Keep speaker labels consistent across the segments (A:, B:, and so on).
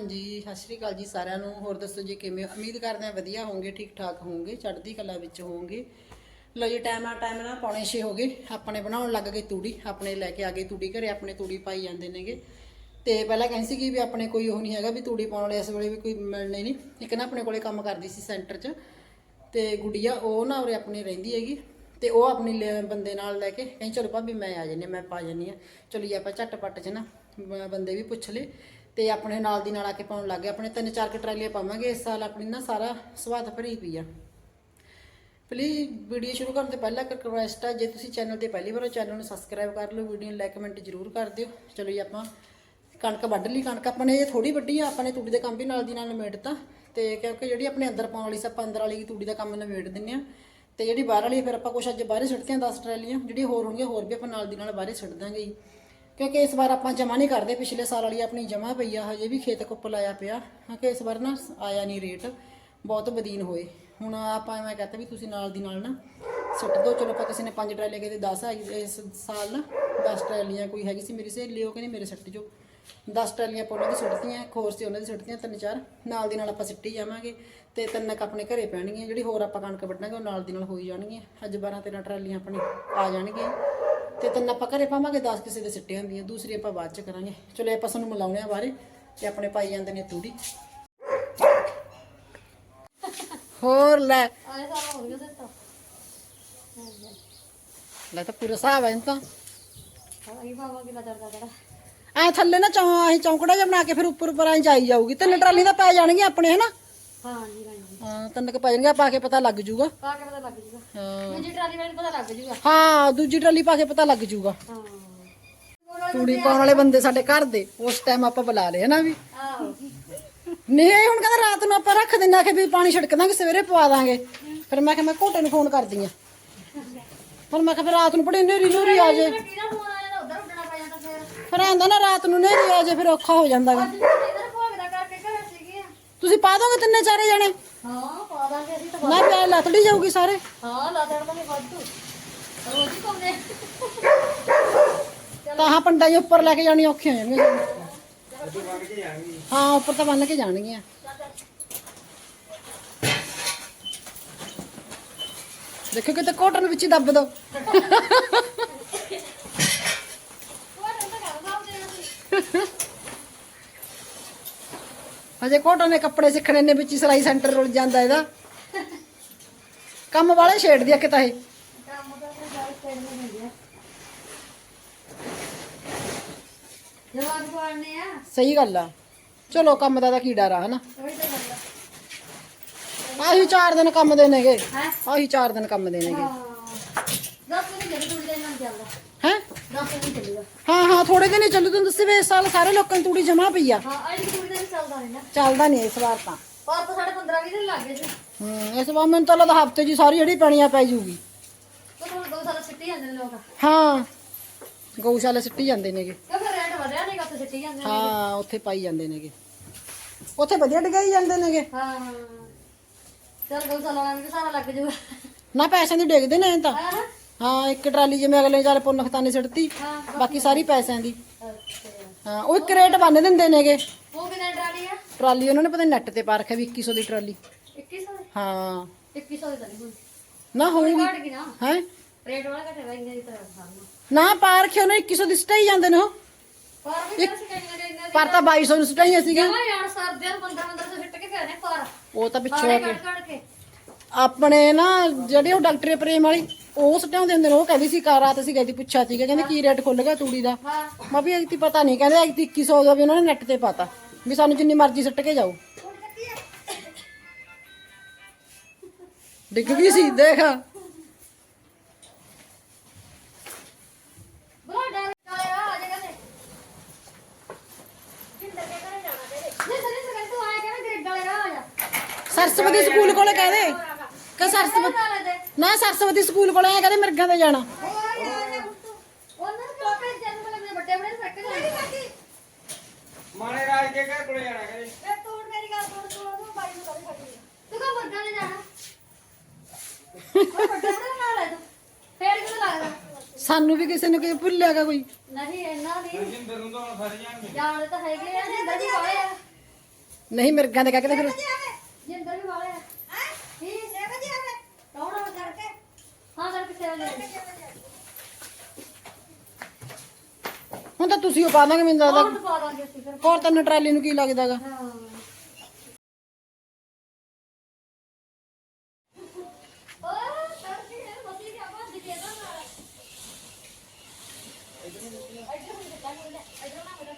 A: ਹਾਂਜੀ, ਸਤਿ ਸ਼੍ਰੀ ਅਕਾਲ ਜੀ ਸਾਰਿਆਂ ਨੂੰ। ਹੋਰ ਦੱਸੋ ਜੀ ਕਿਵੇਂ ਉਮੀਦ ਕਰਦੇ ਹਾਂ ਵਧੀਆ ਹੋਵੋਗੇ ਠੀਕ ਠਾਕ ਹੋਵੋਗੇ, ਚੜ੍ਹਦੀ ਕਲਾ ਵਿੱਚ ਹੋਵੋਗੇ। ਲੋ ਜੀ ਟਾਈਮ ਆ ਟਾਈਮ ਨਾਲ ਪੌਣੇ 6 ਹੋ ਗਏ। ਆਪਣੇ ਬਣਾਉਣ ਲੱਗ ਗਏ ਤੂੜੀ। ਆਪਣੇ ਲੈ ਕੇ ਆ ਗਏ ਤੂੜੀ ਘਰੇ, ਆਪਣੇ ਤੂੜੀ ਪਾਈ ਜਾਂਦੇ ਨੇਗੇ। ਤੇ ਪਹਿਲਾਂ ਕਹਿੰਦੀ ਸੀ ਕਿ ਵੀ ਆਪਣੇ ਕੋਈ ਉਹ ਨਹੀਂ ਹੈਗਾ ਵੀ ਤੂੜੀ ਪਾਉਣ ਵਾਲੇ ਇਸ ਵੇਲੇ ਵੀ ਕੋਈ ਮਿਲਣੇ ਨਹੀਂ। ਇੱਕ ਨਾ ਆਪਣੇ ਕੋਲੇ ਕੰਮ ਕਰਦੀ ਸੀ ਸੈਂਟਰ 'ਚ। ਤੇ ਗੁੜੀਆ ਉਹ ਨਾ ਉਰੇ ਆਪਣੇ ਰਹਿੰਦੀ ਹੈਗੀ। ਤੇ ਉਹ ਆਪਣੀ ਲੈ- ਬੰਦੇ ਨਾਲ ਲੈ ਕੇ, ਕਹਿੰਦੀ, ਚਲੋ ਭਾਬੀ ਮੈਂ ਆ ਜੰਨੀ ਮੈਂ ਪਾ ਜੰਨੀ ਆ ਚਲੋ ਜੀ, ਆਪਾਂ ਝਟਪਟ 'ਚ ਨਾ ਬੰਦੇ ਵੀ ਪੁੱਛ ਲਏ। ਤੇ ਆਪਣੇ ਨਾਲ ਦੀ ਨਾਲ ਆ ਕੇ ਪਾਉਣ ਲੱਗ ਗਏ। ਆਪਣੇ ਤਿੰਨ ਚਾਰ ਕੁ ਟਰਾਲੀਆਂ ਪਾਵਾਂਗੇ। ਇਸ ਸਾਲ ਆਪਣੀ ਨਾ ਸਾਰਾ ਸਵਾਦ ਭਰੀ ਪਈ ਆ। ਪਲੀਜ਼ ਵੀਡੀਓ ਸ਼ੁਰੂ ਕਰਨ ਤੋਂ ਪਹਿਲਾਂ ਇੱਕ ਰਿਕੁਐਸਟ ਆ, ਜੇ ਤੁਸੀਂ ਚੈਨਲ ਤੇ ਪਹਿਲੀ ਵਾਰ ਹੋ ਚੈਨਲ ਨੂੰ ਸਬਸਕ੍ਰਾਈਬ ਕਰ ਲਓ ਵੀਡੀਓ ਨੂੰ ਲਾਈਕ ਕਮੈਂਟ ਜ਼ਰੂਰ ਕਰ ਦਿਓ। ਚਲੋ ਜੀ, ਆਪਾਂ ਕਣਕ ਵੱਢ ਲਈ। ਕਣਕ ਆਪਣੇ ਇਹ ਥੋੜੀ ਵੱਡੀ ਆ, ਆਪਾਂ ਨੇ ਤੂੜੀ ਦੇ ਕੰਮ ਵੀ ਨਾਲ ਦੀ ਨਾਲ ਨਿਬੇੜਤਾ। ਤੇ ਕਿਉਂਕਿ ਜਿਹੜੀ ਆਪਣੇ ਅੰਦਰ ਪਾਉਣ ਵਾਲੀ ਸੀ ਆਪਾਂ ਅੰਦਰ ਵਾਲੀ ਤੂੜੀ ਦਾ ਕੰਮ ਨਿਬੇੜ ਦਿੰਨੇ ਆ। ਤੇ ਜਿਹੜੀ ਬਾਹਰ ਵਾਲੀ ਫਿਰ ਆਪਾਂ ਕੁਛ ਅੱਜ ਬਾਹਰੇ ਸੁੱਟਦੇ ਆ 10 ਟਰਾਲੀਆਂ। ਜਿਹੜੀ ਹੋਰ ਹੋਣਗੀਆਂ, ਹੋਰ ਵੀ ਆਪਾਂ ਨਾਲ ਦੀ ਨਾਲ ਬਾਹਰੇ ਸੁੱਟ ਦਾਂਗੇ ਜੀ। ਕਿਉਂਕਿ ਇਸ ਵਾਰ ਆਪਾਂ ਜਮਾ ਨਹੀਂ ਕਰਦੇ, ਪਿਛਲੇ ਸਾਲ ਵਾਲੀ ਆਪਣੀ ਜਮਾ ਪਈ ਆ, ਹਜੇ ਵੀ ਖੇਤ ਕੁੱਪ ਲਾਇਆ ਪਿਆ। ਕਿਉਂਕਿ ਇਸ ਵਾਰ ਨਾ ਆਇਆ ਨਹੀਂ ਰੇਟ, ਬਹੁਤ ਬਦੀਨ ਹੋਏ। ਹੁਣ ਆਪਾਂ ਮੈਂ ਕਹਤਾ ਵੀ ਤੁਸੀਂ ਨਾਲ ਦੀ ਨਾਲ ਨਾ ਸੁੱਟ ਦਿਓ ਚਲੋ ਆਪਾਂ ਕਿਸੇ ਨੇ ਪੰਜ ਟਰਾਲੇ ਕਿਤੇ 10 ਆ ਇਸ ਸਾਲ ਨਾ 10 ਟਰਾਲੀਆਂ ਕੋਈ ਹੈਗੀ ਸੀ ਮੇਰੀ ਸਹੇਲੀ, ਉਹ ਕਹਿੰਦੀ ਮੇਰੇ ਸੱਟ ਜੋ 10 ਟਰਾਲੀਆਂ ਆਪਾਂ ਉਹਨਾਂ ਦੀ ਸੁੱਟਤੀਆਂ ਖੋਰ ਸੀ ਉਹਨਾਂ ਦੀ ਸੁੱਟਤੀਆਂ ਤਿੰਨ ਚਾਰ। ਨਾਲ ਦੀ ਨਾਲ ਆਪਾਂ ਸਿੱਟੀ ਜਾਵਾਂਗੇ ਤੇ ਤਿੰਨ ਕ ਆਪਣੇ ਘਰੇ ਪੈਣਗੀਆਂ, ਜਿਹੜੀ ਹੋਰ ਆਪਾਂ ਕਣਕ ਵੱਢਾਂਗੇ ਉਹ ਨਾਲ ਦੀ ਨਾਲ ਹੋਈ ਜਾਣਗੀਆਂ। ਅੱਜ 12 13 ਟਰਾਲੀਆਂ ਆਪਣੀ ਆ ਜਾਣਗੀਆਂ। ਤੇ ਤਿੰਨ ਆਪਾਂ ਘਰੇ ਪਾਵਾਂਗੇ 10 ਕਿਸੇ ਦੇ ਸਿੱਟੇ ਹੁੰਦੀਆਂ ਦੂਸਰੀ ਆਪਾਂ ਬਾਅਦ ਚ ਕਰਾਂਗੇ। ਚਲੋ ਆਪਾਂ ਸਾਨੂੰ ਮਿਲਾਉਣੇ ਆ ਬਾਰੇ ਤੇ ਆਪਣੇ ਪਾਈ ਜਾਂਦੇ ਨੇ ਤੂੜੀ। ਹੋਰ ਲੈ।
B: ਆਏ ਸਾਰਾ ਹੋ ਗਿਆ ਤੇ ਤਾਂ
A: ਲੈ ਤਾਂ ਪੂਰਾ ਹਿਸਾਬ ਹੈ ਤਾਂ ਐ ਥੱਲੇ ਨਾ ਚੌਂ ਐ ਚੌਂਕੜਾ ਜਿਹਾ ਬਣਾ ਕੇ ਫਿਰ ਉੱਪਰ ਉੱਪਰ ਐ ਜਾਈ ਜਾਊਗੀ। ਤਿੰਨ ਟਰਾਲੀ ਤਾਂ ਪੈ ਜਾਣਗੀਆਂ ਆਪਣੇ ਹਨਾ?
B: ਹਾਂ ਜੀ। ਹਾਂ
A: ਤਿੰਨ ਕ ਪੈ ਜਾਣਗੀਆਂ ਪਾ ਕੇ ਪਤਾ ਲੱਗ ਜੂਗਾ।
B: ਪਾ ਕੇ ਪਤਾ ਲੱਗ ਜੂਗਾ।
A: ਹਾਂ।
B: ਦੂਜੀ ਟਰਾਲੀ ਵਾਲੇ ਨੂੰ ਪਤਾ ਲੱਗ ਜੂਗਾ।
A: ਹਾਂ ਦੂਜੀ ਟਰਾਲੀ ਪਾ ਕੇ ਪਤਾ ਲੱਗ ਜੂਗਾ।
B: ਹਾਂ।
A: ਤੂੜੀ ਪਾਉਣ ਵਾਲੇ ਬੰਦੇ ਸਾਡੇ ਘਰ ਦੇ ਉਸ ਟਾਈਮ ਆਪਾਂ ਬੁਲਾ ਲਏ ਹਨਾ ਵੀ?
B: ਆਹੋ।
A: ਨਹੀਂ ਇਹ ਹੁਣ ਕਹਿੰਦਾ ਰਾਤ ਨੂੰ ਆਪਾਂ ਰੱਖ ਦਿੰਨਾ ਕਿ ਵੀ ਪਾਣੀ ਛਿੜਕ ਦਾਂਗੇ ਸਵੇਰੇ ਪਵਾ ਦਾਂਗੇ। ਫਿਰ ਮੈਂ ਕਿਹਾ ਮੈਂ ਘੋਟੇ ਨੂੰ ਫੋਨ ਕਰਦੀ ਆ ਹੁਣ ਮੈਂ ਕਿਹਾ ਫਿਰ ਰਾਤ ਨੂੰ ਬੜੀ ਨੇਰੀ ਨੂਰੀ ਆ ਜੇ।
B: ਕਿਹਦਾ ਫੋਨ ਆ ਜਾਂਦਾ ਉਧਰ ਉੱਡਣਾ ਪੈ ਜਾਂਦਾ ਫਿਰ।
A: ਫਿਰ ਆਂਦਾ ਨਾ ਰਾਤ ਨੂੰ ਨੇਰੀ ਆ ਜੇ ਫਿਰ ਔਖਾ ਹੋ ਜਾਂਦਾ ਗਾ
B: ਅੱਜ ਇਧਰ ਭੋਗ ਦਾ ਕਰਕੇ ਘਰ ਸੀਗੇ।
A: ਤੁਸੀਂ ਪਾ ਦੋਗੇ ਤਿੰਨੇ ਚਾਰੇ ਜਣੇ?
B: ਹਾਂ ਪਾ ਦਾਂਗੇ ਅਸੀਂ ਤਾਂ
A: ਮੈਂ ਪਿਆ ਲੱਤੜੀ ਜਾਊਗੀ ਸਾਰੇ।
B: ਹਾਂ ਲਾ ਦੇਣ ਦਾ ਵਾਧੂ। ਰੋਜ਼ ਹੀ ਪਾਉਂਦੇ।
A: ਤਾਂ ਹਾਂ ਪੰਡਾਂ ਜੀ ਉੱਪਰ ਲੈ ਕੇ ਜਾਣੀ ਔਖੀਆਂ ਹੋ ਜਾਣਗੀਆਂ। ਹਾਂ ਉੱਪਰ ਤਾਂ ਬੰਨ ਕੇ ਜਾਣਗੀਆਂ। ਦੇਖੋ ਕਿਤੇ ਕੋਟਨ ਵਿੱਚ ਹੀ ਦੱਬ ਦੋ। ਅਜੇ ਕੋਟਨ ਦੇ ਕੱਪੜੇ ਸਿੱਖਣੇ ਨੇ ਵਿੱਚ ਸਿਲਾਈ ਸੈਂਟਰ ਰੁਲ ਜਾਂਦਾ ਇਹਦਾ। ਕੰਮ ਵਾਲੇ ਛੇੜਦੀ ਆ ਕਿ ਤਾਂ ਇਹ?
B: ਜਵਾਬ ਪੜਨੇ ਆ
A: ਸਹੀ ਗੱਲ ਆ। ਚਲੋ ਕੰਮ ਦਾ ਤਾਂ ਕੀ ਡਰ ਆ ਹਨਾ ਆਹੀ 4 ਦਿਨ ਕੰਮ ਦੇ ਨੇਗੇ। ਆਹੀ 4 ਦਿਨ ਕੰਮ ਦੇ ਨੇਗੇ।
B: ਹਾਂ? ਦਿਨ
A: ਹੈ
B: ਦਸ ਦਿਨ ਚੱਲੂਗਾ।
A: ਹਾਂ ਹਾਂ ਥੋੜੇ ਦਿਨ ਚੱਲੂ। ਤੁਹਾਨੂੰ ਦੱਸੇ ਵੇ ਇਸ ਸਾਲ ਸਾਰੇ ਲੋਕਾਂ ਦੀ ਤੂੜੀ ਜਮਾ ਪਈ ਆ।
B: ਹਾਂ ਅਜੇ ਚੱਲਦਾ ਨਹੀਂ ਨਾ।
A: ਚੱਲਦਾ ਨਹੀਂ ਇਸ ਵਾਰ ਤਾਂ।
B: ਪਰ ਤਾਂ ਸਾਡੇ 15 20 ਦਿਨ ਲੱਗ ਗਏ ਸੀ।
A: ਹੂੰ ਇਸ ਵਾਰ ਮੈਨੂੰ ਤਾਂ ਲੱਗਦਾ ਹਫ਼ਤੇ ਜੀ ਸਾਰੀ ਜਿਹੜੀ ਪੈਣੀਆਂ ਪੈ ਜੂਗੀ।
B: ਉਹ ਹੁਣ ਦੋ ਸਾਲ ਸਿੱਟੀ ਜਾਂਦੇ ਨੇ ਲੋਕ।
A: ਹਾਂ ਗਊਸ਼ਾਲਾ ਸਿੱਟੀ ਜਾਂਦੇ ਨੇਗੇ।
B: ਕਿਉਂਕਿ ਰੇਟ ਵਧਿਆ ਨਹੀਂ ਉੱਥੇ ਸਿੱਟੀ ਜਾਂਦੇ ਨੇ
A: ਹਾਂ ਉੱਥੇ ਪਾਈ ਜਾਂਦੇ ਨੇਗੇ। ਉੱਥੇ ਵਧੀਆ ਡਗਾਈ ਜਾਂਦੇ ਨੇਗੇ।
B: ਹਾਂ। ਚਲ ਦੋ ਸਾਲ ਵਾਲਾ ਵੀ ਸਾਰਾ ਲੱਗ ਜੂਗਾ।
A: ਨਾ ਪੈਸਿਆਂ ਦੀ ਡਿੱਗਦੇ ਨੇ ਇਹ ਤਾਂ।
B: ਹਾਂ
A: ਹਾਂ। ਇੱਕ ਟਰਾਲੀ ਜਿਵੇਂ ਅਗਲੇ ਚੱਲ ਪੁੰਨ ਖਤਾਨੇ ਸਿੱਟਤੀ
B: ਹਾਂ
A: ਬਾਕੀ ਸਾਰੀ ਪੈਸਿਆਂ ਦੀ।
B: ਅੱਛਾ।
A: ਹਾਂ ਉਹ ਇੱਕ ਰੇਟ ਬੰਨ ਦਿੰਦੇ ਨੇਗੇ।
B: ਟਰਾਲੀ
A: ਉਹਨਾਂ ਨੇ ਪਤਾ ਨੈਟ ਤੇ ਪਾ ਰੱਖਿਆ ਵੀ 2100 ਦੀ ਟਰਾਲੀ।
B: 2100 ਦੀ?
A: ਹਾਂ।
B: 2100 ਦੀ ਤਾਂ ਨਹੀਂ ਹੋਈ।
A: ਨਾ ਹੋਊਗੀ।
B: ਨਾ।
A: ਹੈ?
B: ਰੇਟ ਵਾਲਾ ਘਟੇ ਰਹਿੰਦੇ ਦੀ ਤਰ੍ਹਾਂ
A: ਨਾ ਪਾ ਰੱਖਿਆ ਉਹਨੇ 2100 ਦੀ ਸਟਾਈ ਜਾਂਦੇ ਨੇ ਉਹ।
B: ਪਰ ਵੀ ਕਿਹੜਾ ਸਿਕਾਈਆਂ ਦੇ ਇੰਨੇ
A: ਪਰ ਤਾਂ 2200 ਨੂੰ ਸਟਾਈਆਂ ਸੀਗੀਆਂ।
B: ਜਮਾ ਯਾਰ ਸਰਦਿਆਂ ਨੂੰ 15 1500 ਸਿੱਟ ਕੇ ਗਏ ਨੇ ਪਰ।
A: ਉਹ ਤਾਂ ਪਿੱਛੋਂ ਆ ਕੇ। ਆਪਣੇ ਨਾ ਜਿਹੜੀ ਉਹ ਡਾਕਟਰ ਪ੍ਰੇਮ ਵਾਲੀ ਉਹ ਸਟਾਉਂਦੇ ਹੁੰਦੇ ਨੇ ਉਹ ਕਹਿੰਦੀ ਸੀ ਕਾਰ ਰਾਤ ਅਸੀਂ ਗਈ ਤੀ ਪੁੱਛਿਆ ਸੀਗਾ। ਕਹਿੰਦੇ ਕੀ ਰੇਟ ਖੁੱਲ ਗਿਆ ਤੂੜੀ ਦਾ? ਮੈਂ ਵੀ ਐਤੀ ਪਤਾ ਨਹੀਂ ਕਹਿੰਦੇ ਐਤੀ 2100 ਦਾ ਵੀ ਉਹਨਾਂ ਨੇ ਨੈਟ ਤੇ ਪਾਤਾ। ਵੀ ਸਾਨੂੰ ਜਿੰਨੀ ਮਰਜ਼ੀ ਸੁੱਟ ਕੇ ਜਾਓ। ਡਿੱਗ ਗਈ ਸੀ, ਦੇਖ। ਸਰਸਵਤੀ ਸਕੂਲ ਕੋਲੇ ਕਹਦੇ ਕਿ ਸਰਸਵਤੀ ਨਾ, ਸਰਸਵਤੀ ਸਕੂਲ ਕੋਲੇ ਆ ਕਹਿੰਦੇ ਮਿਰਗਾਂ ਤੇ ਜਾਣਾ
B: ਉਹਨਾਂ ਨੂੰ ਟੋਪੇ ਜਨ ਮਲੇ ਮੇਰੇ ਵੱਡੇ ਵੱਡੇ ਫੱਕ ਜਾਂਦੇ
C: ਮਾਣੇ ਰਾਜ ਕੇ ਘਰ ਕੋਲੇ ਜਾਣਾ ਕਰੇ
B: ਇਹ ਤੂੰ ਮੇਰੀ ਗੱਲ ਸੁਣ ਤੂੰ ਉਹਨੂੰ ਬਾਈ ਨੂੰ ਕਦੇ ਫੜੀ ਤੂੰ ਕਾ ਵੱਡਾ ਨੇ ਜਾਣਾ? ਉਹ ਵੱਡਾ ਵੱਡਾ ਨਾਲ ਹੈ ਤੂੰ? ਫੇਰ ਕਿਉਂ ਲੱਗਦਾ?
A: ਸਾਨੂੰ ਵੀ ਕਿਸੇ ਨੂੰ ਕੋਈ ਭੁੱਲਿਆ ਗਾ ਕੋਈ?
B: ਨਹੀਂ ਇੰਨਾ ਨਹੀਂ।
C: ਜਿੰਦਰ ਨੂੰ ਤਾਂ ਹੁਣ ਫੜ ਜਾਣਗੇ।
B: ਜਾਣਦੇ ਤਾਂ ਹੈਗੇ ਆ ਜਿੰਦਰ ਜੀ ਵਾਲੇ ਆ।
A: ਨਹੀਂ ਮਿਰਗਾਂ ਦੇ ਕਹਿ ਕੇ ਤੇ ਫਿਰ
B: ਜਿੰਦਰ ਵੀ ਵਾਲੇ ਹੈ? ਕੀ 6 ਵਜੇ ਆਵੇ ਕੌਣ ਆ ਕਰਕੇ? ਹਾਂ ਕਰਕੇ 6 ਵਜੇ
A: ਹੁਣ ਤਾਂ ਤੁਸੀਂ ਉਹ ਪਾ ਦਾਂਗੇ ਮੈਨੂੰ ਲੱਗਦਾ
B: ਕੌਣ ਪਾ ਦਾਂਗੇ ਅਸੀਂ ਫਿਰ?
A: ਹੋਰ ਤੈਨੂੰ ਟਰਾਲੀ ਨੂੰ ਕੀ ਲੱਗਦਾਗਾ?
B: ਹਾਂ। ਓਏ ਕਰਕੇ ਹੈ ਮਸੀ ਦੀ ਆਵਾਜ਼ ਦੇ ਨਾ ਮਾਰ ਇੱਧਰ ਨੂੰ ਚੱਲ ਲੈ ਇੱਧਰ ਨਾ ਮੇਰਾ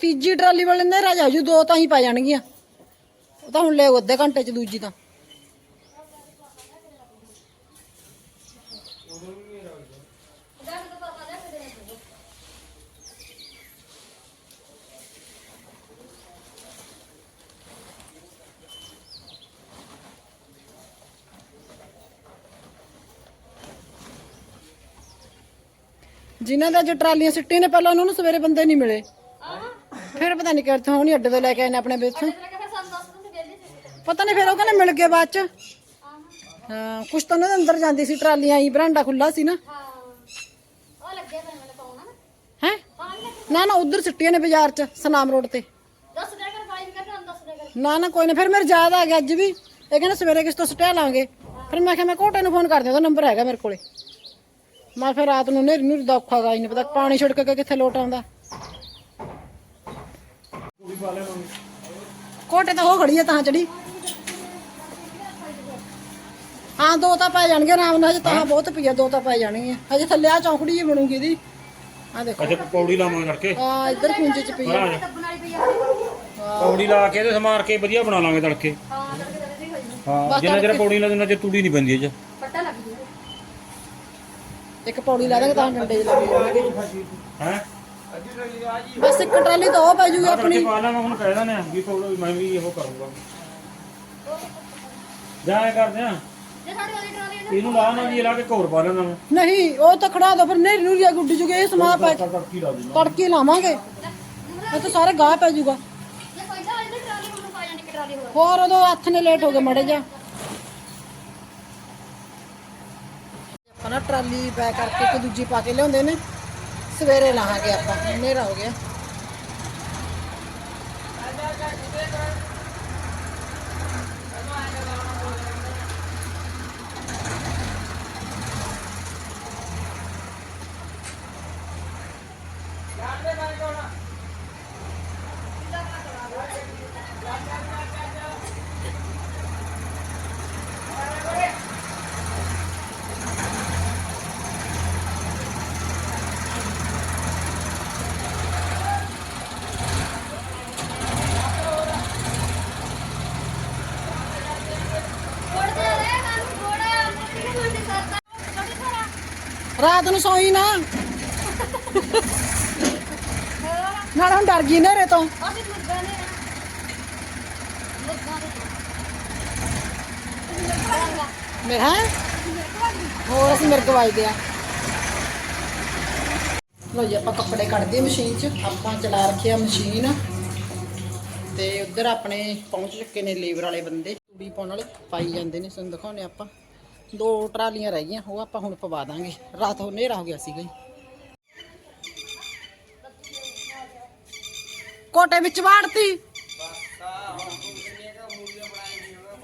A: ਤੀਜੀ ਟਰਾਲੀ ਵਾਲੇ ਨੇ ਰਾਜਾ ਜੂ ਦੋ ਤਾਂ ਹੀ ਪੈ ਜਾਣਗੀਆਂ। ਉਹ ਤਾਂ ਹੁਣ ਲੈ ਅੱਧੇ ਘੰਟੇ ਚ, ਦੂਜੀ ਤਾਂ।
B: ਜਾ ਦੇ
A: ਜਿਨ੍ਹਾਂ ਦੇ ਅੱਜ ਟਰਾਲੀਆਂ ਸਿੱਟੀਆਂ ਨੇ, ਪਹਿਲਾਂ ਉਹਨਾਂ ਨੂੰ ਸਵੇਰੇ ਬੰਦੇ ਨਹੀਂ ਮਿਲੇ। ਪਤਾ ਨਹੀਂ ਕਿੱਥੋਂ ਹੋਣੀ ਅੱਡੇ ਤੋਂ ਲੈ ਕੇ ਆਏ ਨੇ ਆਪਣੇ ਵਿੱਚੋਂ ਪਤਾ ਨਹੀਂ ਫਿਰ ਉਹ ਕਹਿੰਦੇ ਮਿਲ ਗਏ ਬਾਅਦ ਚ। ਹਾਂ, ਕੁਛ ਤਾਂ ਉਹਨਾਂ ਦੇ ਅੰਦਰ ਜਾਂਦੀ ਸੀ ਟਰਾਲੀਆਂ ਆਈ, ਬਰਾਂਡਾ ਖੁੱਲਾ ਸੀ ਨਾ।
B: ਹਾਂ? ਨਾ
A: ਹੈ ਨਾ ਨਾ ਉਧਰ ਸਿੱਟੀਆਂ ਨੇ ਬਾਜ਼ਾਰ ਚ, ਸਨਾਮ ਰੋਡ ਤੇ। ਨਾ ਨਾ, ਕੋਈ ਨਾ, ਫਿਰ ਮੇਰੇ ਯਾਦ ਆ ਗਿਆ ਅੱਜ ਵੀ। ਇਹ ਕਹਿੰਦੇ ਸਵੇਰੇ ਕਿਸ ਤੋਂ ਸਟਿਆ ਲਾਂਗੇ। ਫਿਰ ਮੈਂ ਕਿਹਾ, ਮੈਂ ਕੋਟੇ ਨੂੰ ਫੋਨ ਕਰਦੇ ਉਹਦਾ ਨੰਬਰ ਹੈਗਾ ਮੇਰੇ ਕੋਲੇ। ਮੈਂ ਫਿਰ ਰਾਤ ਨੂੰ ਨੇਰੀ ਨੂਰੀ ਦਾ ਔਖਾ ਗਾ ਹੀ ਪਤਾ ਪਾਣੀ ਛਿੜਕ ਕੇ ਕਿੱਥੇ ਲੋਟ ਆਉਂਦਾ। ਕੋਟੇ ਤਾਂ ਹੋ ਖੜੀ ਆ ਤਾਂ ਚੜੀ। ਹਾਂ ਦੋ ਤਾਂ ਪੈ ਜਾਣਗੇ ਆਰਾਮ ਨਾਲ ਹਜੇ ਤਾਂ ਬਹੁਤ ਪਈਆ ਦੋ ਤਾਂ ਪੈ ਜਾਣਗੀਆਂ ਹਜੇ ਥੱਲੇ ਆ ਚੌਂਕੜੀ ਜੀ ਬਣੂਗੀ ਇਹਦੀ। ਆ ਦੇਖੋ।
D: ਅੱਛਾ ਪੌੜੀ ਲਾਵਾਂਗੇ ਕਰਕੇ
A: ਆ ਇੱਧਰ ਕੁੰਜੇ ਚ ਪਈ ਆ।
D: ਪੌੜੀ ਲਾ ਕੇ ਤੇ ਸਮਾਰ ਕੇ ਵਧੀਆ ਬਣਾ ਲਾਂਗੇ ਤੜਕੇ।
B: ਹਾਂ
D: ਜਿੰਨਾ ਚਿਰ ਪੌੜੀ ਲਾ ਦਿੰਦਾ ਜੇ ਤੂੜੀ ਨਹੀਂ ਪੈਂਦੀ ਇਹ ਚ।
B: ਪੱਟਾ ਲੱਗ ਜੂ
A: ਇੱਕ ਪੌੜੀ ਲਾ ਦਾਂਗੇ ਤਾਂ ਡੰਡੇ ਚ ਲੱਗ ਜਾਣਗੇ
D: ਹੈ?
C: ਜੀ
A: ਬਸ ਇੱਕ ਟਰਾਲੀ ਤਾਂ ਉਹ ਪੈ ਜੂਗੀ
D: ਤੜਕੇ
A: ਆਪਣੀ।
D: ਪਾ ਲਾ ਮੈਂ ਹੁਣ ਕਹਿ ਆ ਵੀ ਮੈਂ ਵੀ ਇਹੋ ਕਰੂੰਗਾ। ਜਾਂ ਐ ਕਰਦੇ ਆ।
B: ਜੇ ਸਾਡੇ ਵਾਲੀ ਟਰਾਲੀ ਇਹਨੇ
D: ਇਹਨੂੰ ਲਾ ਨਾ ਜੀ ਲਾ ਕੇ ਘੋਰ ਪਾ ਲੈਣਾ ਮੈਂ।
A: ਨਹੀਂ ਉਹ ਤਾਂ ਖੜਾ ਦੋ ਫਿਰ ਨੇਰੀ ਨੂਰੀ ਗੁੱਡੀ ਜੂਗੇ ਇਹ ਸਮਾ ਪੈ
D: ਤੜਕੀ ਲਾ ਦੇਣਾ
A: ਤੜਕੇ ਲਾਵਾਂਗੇ। ਇਹ ਤਾਂ ਸਾਰੇ ਗਾਹ ਪੈ ਜੂਗਾ।
B: ਜੇ ਪਹਿਲਾਂ ਇਹਨੇ ਟਰਾਲੀ ਨੂੰ ਪਾ ਜਾਣੀ ਕਿ ਟਰਾਲੀ ਹੋਰ।
A: ਹੋਰ ਉਦੋਂ ਹੱਥ ਨੇ ਲੇਟ ਹੋ ਗਏ ਮੜੇ ਜਾ ਆਪਾਂ ਨਾ ਟਰਾਲੀ ਪੈ ਕਰਕੇ ਇੱਕ ਦੂਜੀ ਪਾ ਕੇ ਲਿਆਉਂਦੇ ਨੇ। ਸਵੇਰੇ ਲਾਹਾਂਗੇ ਆਪਾਂ ਹਨੇਰਾ ਹੋ ਗਿਆ।
B: ਥੋੜਾ ਜਿਹਾ ਰਹਿ ਮੈਨੂੰ ਥੋੜਾ ਮੁੱਢੀ ਮੁੱਢੀ ਕਰਦਾ ਛੋਟੀ ਥੋੜਾ
A: ਰਾਤ ਨੂੰ ਸੌਈ ਨਾ। ਨਾਲ ਹੁਣ ਡਰ ਗਈ ਨੇਰੇ ਤੋਂ।
B: ਅਸੀਂ ਮੁੱਗਾ ਨੇ ਮੁੱਗਾ ਦੇ
A: ਮੈਂ ਹੈ? ਹੋਰ ਅਸੀਂ ਮਿਰਗ ਵੱਜਦੇ ਆ। ਲੋ ਜੀ ਆਪਾਂ ਕੱਪੜੇ ਕੱਢਦੇ ਮਸ਼ੀਨ 'ਚ। ਆਪਾਂ ਚਲਾ ਰੱਖਿਆ ਮਸ਼ੀਨ। ਤੇ ਉਧਰ ਆਪਣੇ ਪਹੁੰਚ ਚੁੱਕੇ ਨੇ ਲੇਬਰ ਵਾਲੇ ਬੰਦੇ। ਤੂੜੀ ਪਾਉਣ ਵਾਲੇ। ਪਾਈ ਜਾਂਦੇ ਨੇ ਤੁਹਾਨੂੰ ਦਿਖਾਉਣੇ ਆਪਾਂ। ਦੋ ਟਰਾਲੀਆਂ ਰਹਿ ਗਈਆਂ, ਉਹ ਆਪਾਂ ਹੁਣ ਪਵਾ ਦਾਂਗੇ। ਰਾਤ ਹੋ ਹਨੇਰਾ ਹੋ ਗਿਆ ਸੀਗਾ ਜੀ। ਕੋਟੇ ਵਿੱਚ ਵਾੜਤੀ।